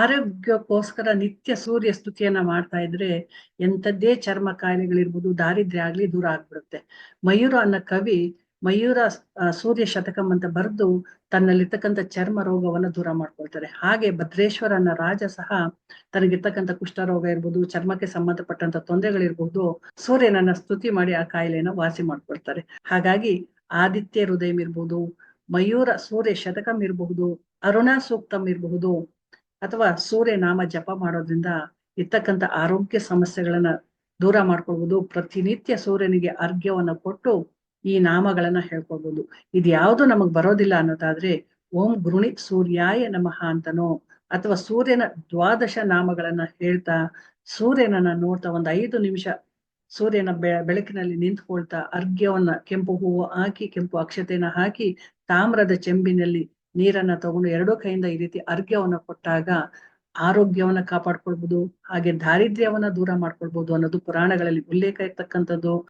ಆರೋಗ್ಯಕ್ಕೋಸ್ಕರ ನಿತ್ಯ ಸೂರ್ಯ ಸ್ತುತಿಯನ್ನ ಮಾಡ್ತಾ ಇದ್ರೆ ಎಂಥದ್ದೇ ಚರ್ಮ ಕಾಯಿಲೆಗಳಿರ್ಬೋದು, ದಾರಿದ್ರ್ಯ ಆಗ್ಲಿ ದೂರ ಆಗ್ಬಿಡುತ್ತೆ. ಮಯೂರ ಅನ್ನೋ ಕವಿ ಮಯೂರ ಸೂರ್ಯ ಶತಕಂ ಅಂತ ಬರೆದು ತನ್ನಲ್ಲಿರ್ತಕ್ಕಂಥ ಚರ್ಮ ರೋಗವನ್ನ ದೂರ ಮಾಡ್ಕೊಳ್ತಾರೆ. ಹಾಗೆ ಭದ್ರೇಶ್ವರ ಅನ್ನ ರಾಜ ಸಹ ತನಗಿರ್ತಕ್ಕಂಥ ಕುಷ್ಠರೋಗ ಇರ್ಬೋದು, ಚರ್ಮಕ್ಕೆ ಸಂಬಂಧಪಟ್ಟಂತ ತೊಂದರೆಗಳಿರ್ಬೋದು ಸೂರ್ಯನನ್ನ ಸ್ತುತಿ ಮಾಡಿ ಆ ಕಾಯಿಲೆಯನ್ನ ವಾಸಿ ಮಾಡ್ಕೊಳ್ತಾರೆ. ಹಾಗಾಗಿ ಆದಿತ್ಯ ಹೃದಯಂ ಇರ್ಬೋದು, ಮಯೂರ ಸೂರ್ಯ ಶತಕಂ ಇರಬಹುದು ಅರುಣ ಸೂಕ್ತಂ ಇರಬಹುದು ಅಥವಾ ಸೂರ್ಯ ನಾಮ ಜಪ ಮಾಡೋದ್ರಿಂದ ಇರ್ತಕ್ಕಂಥ ಆರೋಗ್ಯ ಸಮಸ್ಯೆಗಳನ್ನ ದೂರ ಮಾಡ್ಕೊಳ್ಬಹುದು ಪ್ರತಿನಿತ್ಯ ಸೂರ್ಯನಿಗೆ ಅರ್ಘ್ಯವನ್ನ ಕೊಟ್ಟು ಈ ನಾಮಗಳನ್ನ ಹೇಳ್ಕೊಳ್ಬಹುದು ಇದು ಯಾವುದು ನಮಗ್ ಬರೋದಿಲ್ಲ ಅನ್ನೋದಾದ್ರೆ, ಓಂ ಗೃಣಿ ಸೂರ್ಯಾಯ ನಮಃ ಅಂತನೋ ಅಥವಾ ಸೂರ್ಯನ ದ್ವಾದಶ ನಾಮಗಳನ್ನ ಹೇಳ್ತಾ ಸೂರ್ಯನನ್ನ ನೋಡ್ತಾ ಒಂದ್ ಐದು ನಿಮಿಷ ಸೂರ್ಯನ ಬೆ, ಬೆಳಕಿನಲ್ಲಿ ನಿಂತ್ಕೊಳ್ತಾ ಅರ್ಘ್ಯವನ್ನ ಕೆಂಪು ಹೂವು ಹಾಕಿ, ಕೆಂಪು ಅಕ್ಷತೆನ ಹಾಕಿ ತಾಮ್ರದ ಚೆಂಬಿನಲ್ಲಿ ನೀರನ್ನ ತಗೊಂಡು ಎರಡೂ ಕೈಯಿಂದ ಈ ರೀತಿ ಅರ್ಘ್ಯವನ್ನ ಕೊಟ್ಟಾಗ ಆರೋಗ್ಯವನ್ನ ಕಾಪಾಡ್ಕೊಳ್ಬಹುದು ಹಾಗೆ ದಾರಿದ್ರ್ಯವನ್ನ ದೂರ ಮಾಡ್ಕೊಳ್ಬಹುದು ಅನ್ನೋದು ಪುರಾಣಗಳಲ್ಲಿ ಉಲ್ಲೇಖ ಇರ್ತಕ್ಕಂಥದ್ದು.